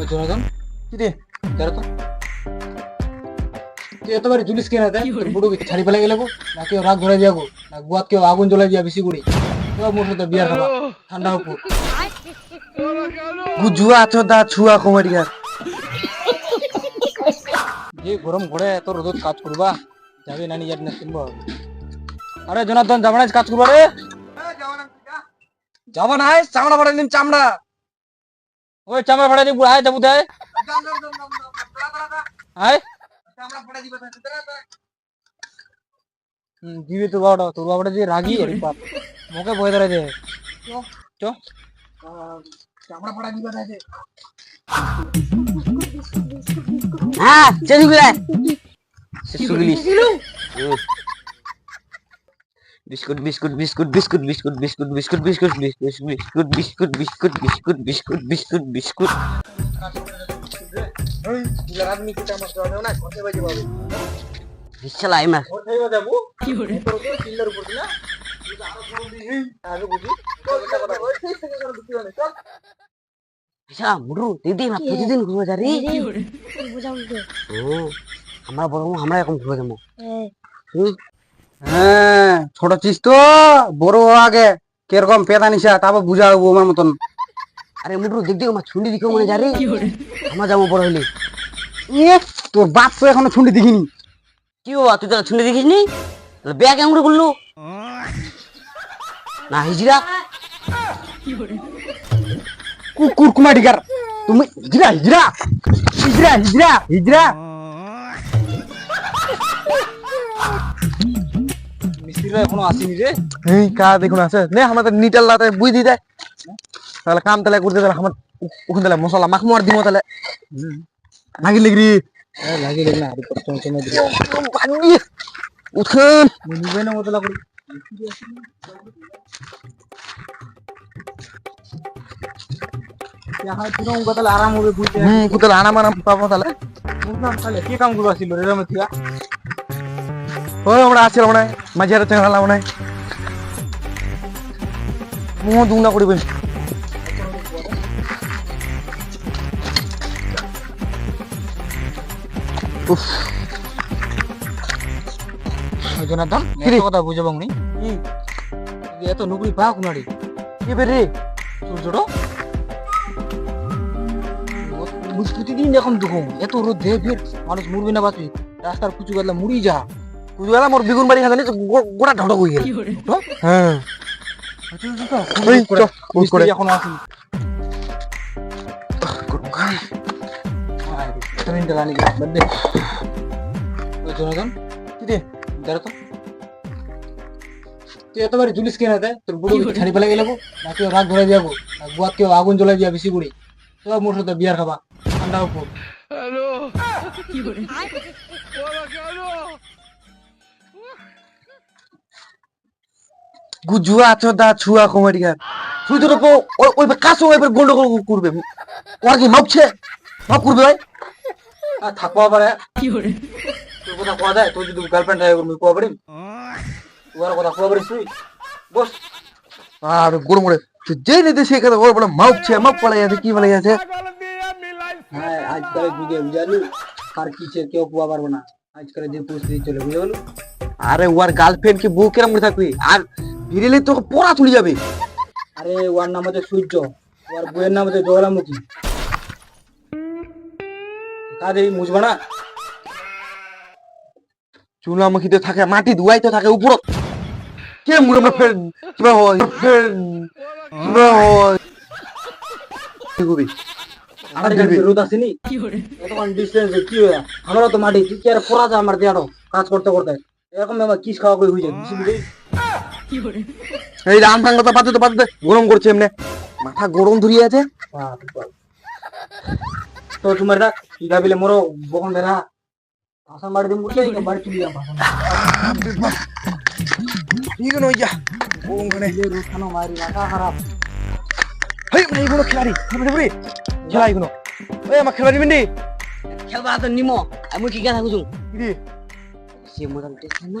ওই জনার্দন কি রে দাঁড়া তো তুই এতবারে জুলিস কেন দেয় বুড়ো ছাড়ি ফেলে গেলে না কেউ রাগ ধরে যাব না গুয়াত কেউ আগুন জ্বলাই দিয়া বেশি করে। তো মোর সাথে বিয়ার খাবা ঠান্ডা হোক গুজুয়া আছো দা ছুয়া কমেডিয়ার যে গরম ঘরে এত রোদ কাজ করবা। যাবে না নিজের না কিনবো আরে জনার্দন যাবা না কাজ করবা রে। যাবা না চামড়া দিন চামড়া। ওই চামড়া ফাটা দিয়ে বুড়ায় দেবো দেয়। হ্যাঁ দিবে তোর বাবাটা তোর বাবাটা দিয়ে রাগি বাপ। মুখে ভয় ধরে দে। চামড়া ফাটা দিবে হ্যাঁ চলগুলা biscuit biscuit biscuit biscuit biscuit biscuit biscuit biscuit biscuit biscuit biscuit biscuit biscuit biscuit biscuit ঘরে যাব মানে আচ্ছা প্রতিদিন ঘুরে যা রে বুঝাবো ও আমরা বড় আমরা এখন ঘুরে যাব হ্যাঁ ছোট চিস তো বড় আগে। কীরকম পেদা নিশা তারপর বুঝাবো আমার মতন। আরে মুরু দিক দিক আমার ছুন্ডি দিকে মনে যা রে আমরা যাব বড় হইলে। ইয়ে, তোর বাপ তো এখনও ছুটি দেখিনি। কি বাবা তুই তো ছুন্ডি দেখিস নি তাহলে ব্যাগ কেমন করে করল? না হিজরা কুকুর কুমাটিকার তুমি হিজরা হিজরা হিজরা হিজরা হিজরা দিরা দি দে। কাম তালে করতে মাখ মার দিমো তাহলে লাগি লাগি লাগি লাগি না আর কষ্ট আরাম হবে আরাম আরাম পাবো তাহলে কি কাম করব আসিল রে রমে আমরা আছি মনে মাঝে মনে দুংনা করিবেন উফ। জনার্দন কি রে? কথা বুঝাবো নি এত নুকরি পা কুনাড়ি কি বেরে ছোট ছোট? প্রতিদিন এখন দেখুন এত রোদ ফের মানুষ মরবি না বাঁচবি। রাস্তার কুচু গাদলা মুড়ি যা। কুদুয়ালা মোর বিগুন বাড়ি খাজানি গোটা ঢটক হয়ে এখন আসি ঠান্ডা লাগে বাদে জনগণ কি রে দাঁড়া তো। তুই এতবার জুলিস কেনা দেয় তোর বুড়ি ছাড়ি পেলে গেলে নাকি রাগ ধরে যাব বুয়া কেউ আগুন জ্বলাই দিয়া বেশি করে। তো মোটর তো বিয়ার খাবা। ঠান্ডা হব হ্যালো গুজুয়া আছো দা ছুয়া তুই তো রকম ওই গন্ডগোল করবে? ওর কি মাপছে। মাপ করবে ভাই। আর থাকবা পারে তোর কথা কোয়া দেয় তোর যদি গার্লফ্রেন্ড থাকে আমি কোয়া পারিম তোমার কথা কোয়া পারিস তুই? বস। আর গরম করে তুই যেই নিতে সে কথা ওর বলে মাপছে মাপ গেছে কি বলে গেছে হ্যাঁ আজকালের যুগে বুঝালি আর কিসে কেউ কোয়া পারব না। আজকালের যে পরিস্থিতি চলে বুঝে আরে ওর গার্লফ্রেন্ড কি বউ কেরম করে থাকবি? আর ভিড়েলে তোকে পড়া তুলে যাবে। আরে ওর নাম হচ্ছে সূর্য। ওর বইয়ের নাম হচ্ছে জগলামুখী কাজে মুছবা না? চুলামুখিতে থাকে মাটি ধুয়াই তো থাকে উপরত। কে মুড়ে আমরা ফের কিবা হয় ফের কিবা হয়। কি করবি? আমার কাছে রোদ আসেনি। এতক্ষণ ডিস্টেন্স কি হয়? আমারও তো মাটি কি আর করা যায় আমার দেয়ারও? কাজ করতে করতে। এরকম আমার কিস খাওয়া করে হয়ে যায় বুঝলি? এই রাম সাঙ্গ তো পাতে তো পাতে গরম করছে এমনি। মাথা গরম ধরিয়ে আছে। তো তোমার রাখ কি গাবিলে মোরো বকন বেরা ভাষণ বাড়ি দিন বুঝলে বাড়ি চলে যাম ঠিক নয় যা গরম করে। এই রোদ খানো মারি মাথা খারাপ। হেই মানে এগুলো খেলাড়ি খেলাড়ি বুড়ি খেলা এগুলো। ওই আমার খেলাড়ি বিন্দি। খেলবা তো নিমো আমি কি কথা কুছু কি রে সে মোটাল টেস্ট না।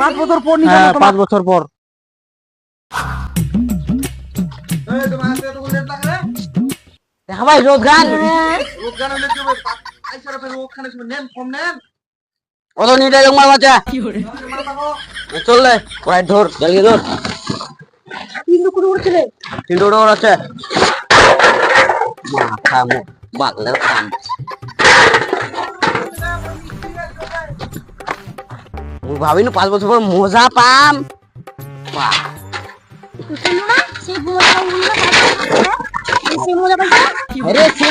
পাঁচ বছর পর হ্যাঁ পাঁচ বছর পর। এই তোমার হাতে তো লেট লাগে রে? দেখা ভাই রোজগার। অত নিটা জঙ্গল বাচ্চা চললে প্রায় ধর জ্বালিয়ে কোনো তিনটে মাথা মুখ বাগলের কাম ভাবিনি পাঁচ বছর পর মজা পাম। বাহ।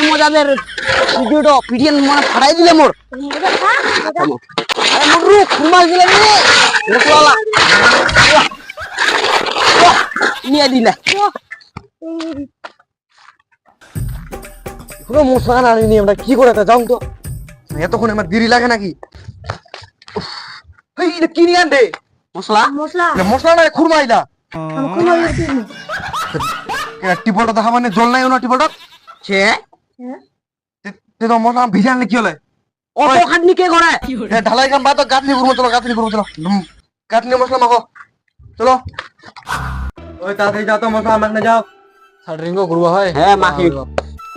মজা আরে ভিডিওটা পিডিএন মনে দিলে মোর। মুরু রে নিয়ে দিলে। আমরা কি করে তা যাও তো? এতক্ষণ আমার দেরি লাগে নাকি? এটা কি নিয়ে আনবে? মশলা? মশলা। মশলা না খুরমা ইয়ে টিপলটা দেখা মানে জল নাই না টিপলটা সে তে তো মশলা ভিজে আনলে কি হলে? অত খাটনি কে করে ঢালাই কাম বাদ গাঁথনি করব চলো গাঁথনি করব চলো। হুম, গাঁথনি মশলা মাখো। চলো। ওই তাড়াতাড়ি যাও তো মশলা মাখনে যাও। ষাট রিঙ্গো হয়? হ্যাঁ মাখি।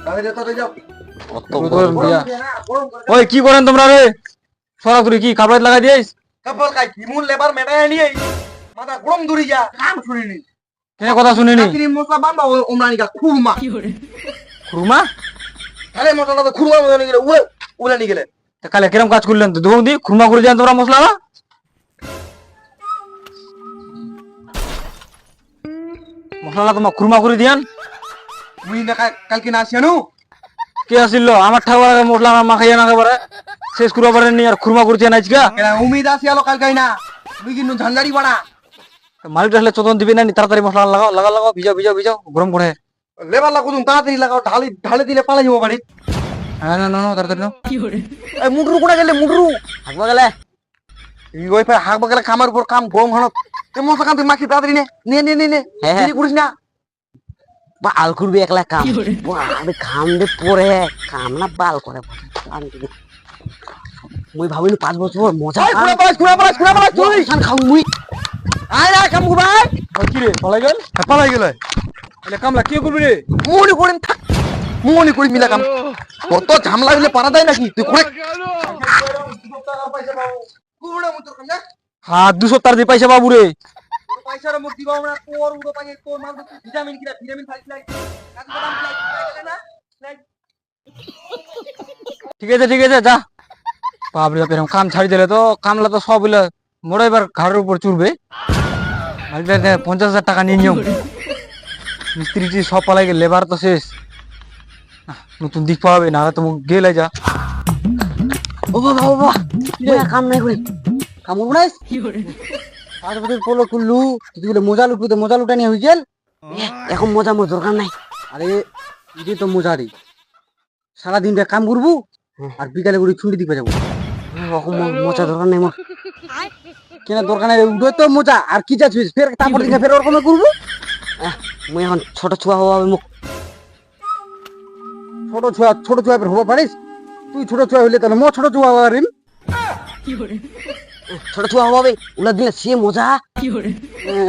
তাড়াতাড়ি যাও তাড়াতাড়ি যাও। কত তোর বড় দিয়া। গরম ওই কি করেন তোমরা রে? সরাসরি কি কাপড় লাগাই দিয়েছ? কাপল কাই ইমুন লেবার মেটায় নিয়ে মাথা গরম দূরি যা। কাম শুনিনি। কেন কথা শুনিনি? গাঁথনি মশলা বানবা ওমরানি গা খুরমা। খুরমা? তাহলে মশলাটা তো খুরমা মতো নিয়ে গেলে উড়ে উড়ে নিয়ে গেলে তা কালে কিরম কাজ করলেন? তো দেখুন দি খুরমা করে যান তোমরা মশলা মশলা তোমার খুরমা করে দিয়ান। মুই না কালকে না আসিয়ানু। কে আসিল আমার ঠাকুর মশলা আমার মাখাইয়া না একেবারে শেষ করবা পারেন নি আর খুরমা করছে না আজকে। উমিদ আসিয়ালো কালকে না। মুই কিন্তু ঝঞ্ঝাড়ি বাড়া মালিক আসলে চতন দিবে না তাড়াতাড়ি মশলা লাগাও লাগা লাগাও ভিজাও ভিজাও ভিজাও গরম করে। লেবার লাগো তুমি তাড়াতাড়ি লাগাও ঢালি ঢালে দিলে পালাই যাব বাড়ি হ্যাঁ না না না তাড়াতাড়ি নাও। এই মুডরু কোনা গেলে মুডরু থাকবা গেলে। এই ওই পায় হাক বাগলে কামের উপর কাম গরম হনত। তে মশলা কাম তুই মাখি তাড়াতাড়ি নে নে নে নে নে। হ্যাঁ, হ্যাঁ। করিস না। বাল করবি একলা কাম। বাল খাম দে পরে কাম না বাল করে। মুই ভাবিনি পাঁচ বছর মজা খাও মুই। আয় না কাম ওই কি রে পলাই গেল? পালাই গেল। এলে কামলা কি করবি রে? মনি করিম থাক। মনি করিম মিলা কাম। কত ঝামলা হইলে পারা দেয় নাকি? তুই করে হাত দুশো তার দিয়ে পয়সা বাবু রে। পয়সার মুখ দিবা আমরা তোর উড়ো পাই তোর মাল ভিটামিন কিনা ভিটামিন খাইছ না? ঠিক আছে ঠিক আছে যা। বাপরে বাপ এরকম কাম ছাড়ি দিলে তো কামলা তো সব হইলে মোড়া এবার ঘাড়ের উপর চুরবে। পঞ্চাশ হাজার টাকা নিয়ে নিও মিস্ত্রি টি সব পালাই গেলে লেবার তো শেষ। নতুন দিক পাবে না তো মুখ গেলে যা। ও বাবা ও বাবা। কাম নাই করি। কাম করব না পাঁচ বছর পলো করলু তুই বলে মোজা লুটু তো মোজা লুটা নিয়ে হয়ে গেল? এখন মজা মোর দরকার নাই। আরে, এটি তো মোজা রে সারাদিন কাম করব, আর বিকালে করে ছুটি দিতে যাব। এখন মজা দরকার নাই মোর। কেন দরকার নেই উঠে তো মোজা, আর কি যাচ্ছিস ফের তারপর দিনে ফের ওরকম করব? মুই এখন ছোট ছুয়া হওয়া মুখ। ছোট ছুয়া ছোট ছুয়া ফের হব, পারিস? তুই ছোট ছুয়া হইলে তাহলে মো ছোট ছুয়া হওয়ার ছোট ছুয়া হওয়া ওলা দিলে সে মজা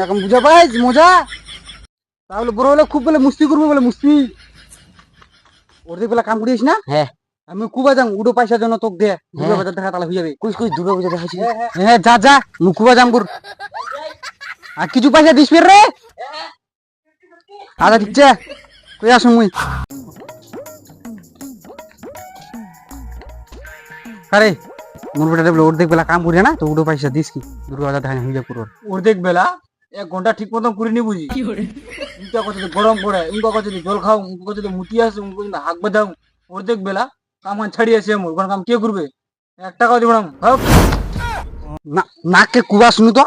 এখন বুঝা পাইস মজা তাহলে বড় হলে খুব বলে মুস্তি করব বলে মুস্তি ওর দিকে বেলা কাম করিস না হ্যাঁ আমি কুবা যাম উডো পয়সার জন্য তোকে দে দুর্গা বাজার দেখা তাহলে হয়ে যাবে কুইস কুইস দুর্গা পূজা দেখাচ্ছি হ্যাঁ যা যা কুবা যাম কর আর কিছু পয়সা দিস ফের রে আচ্ছা ঠিক আছে কই আসুন মুই আরে মোর বেটা বলে বেলা কাম করি না তো উডো পয়সা দিস কি? দুর্গা বাজার দেখা পুরো ওর বেলা? এক ঘণ্টা ঠিক মতন করিনি বুঝি। উনকা কথা গরম পড়ে উনকা কথা জল খাও উনকা কথা মুটি আসে উনকা কথা হাক বেলা কাম ছাড়ি আছে মোর। কাম কে করবে? এক টাকাও দিব না ভাগ। না নাককে কুবা শুনু তো।